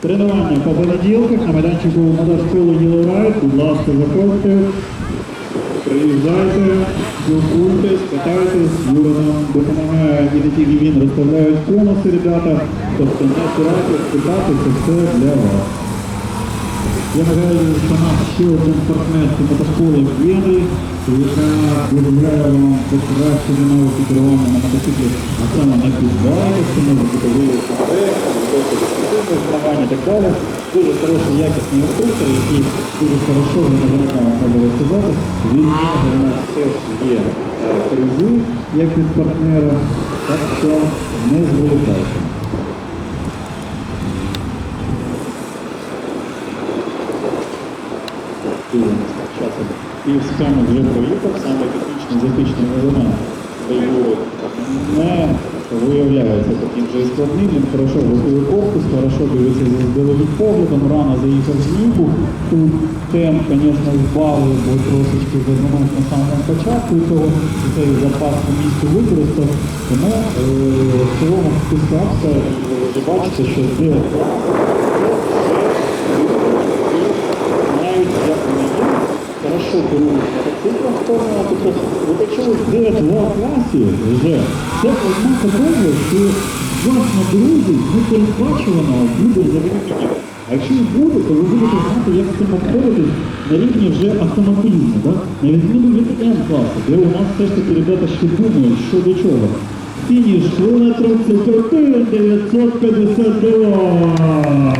Тренування по понеділках на майданчику Yellow Ride. Будь ласка, заходьте, приїжджайте, спілкуйтесь, катайтесь, Юра нам допомагає і не тільки він, розставляють конуси, ребята. Тобто не старайтесь питати, це все для вас. Я нагадую, що нас ще один партнер це мотошкола Генрі, яка дозволяє вам покращити навики керування на мотоциклі, а саме на підвалі, це може бути виїзд на трек, змагання і так далі. Дуже хороший якісний інструктор, який дуже хорошо можу сказати. Він у нас теж є е, призи, як від партнера, так що не зволікайте. Пів схеми вже проїхав, саме технічний затичний елемент не виявляється таким же і складним, він хорошо готує корпус, хорошо дивиться за здалегідь поглядом, рано заїхав з нігу, тут темп, звісно, впали, бо трошечки заземав на самому початку і цей запас по місті використав, тому е, в цілому вписався, і ви бачите, що де навіть як вони є, хорошо керують мотоциклом формула, тобто в 9 класі вже. Це одна такого, що вас на дорозі непередбачувано буде заведення. А якщо і буде, то ви будете знати, як з цим на рівні вже автоматизму, так? На відміну від М класу, де у нас все ж таки ребята ще думають, що до чого. Фініш, хвилина 31, 952.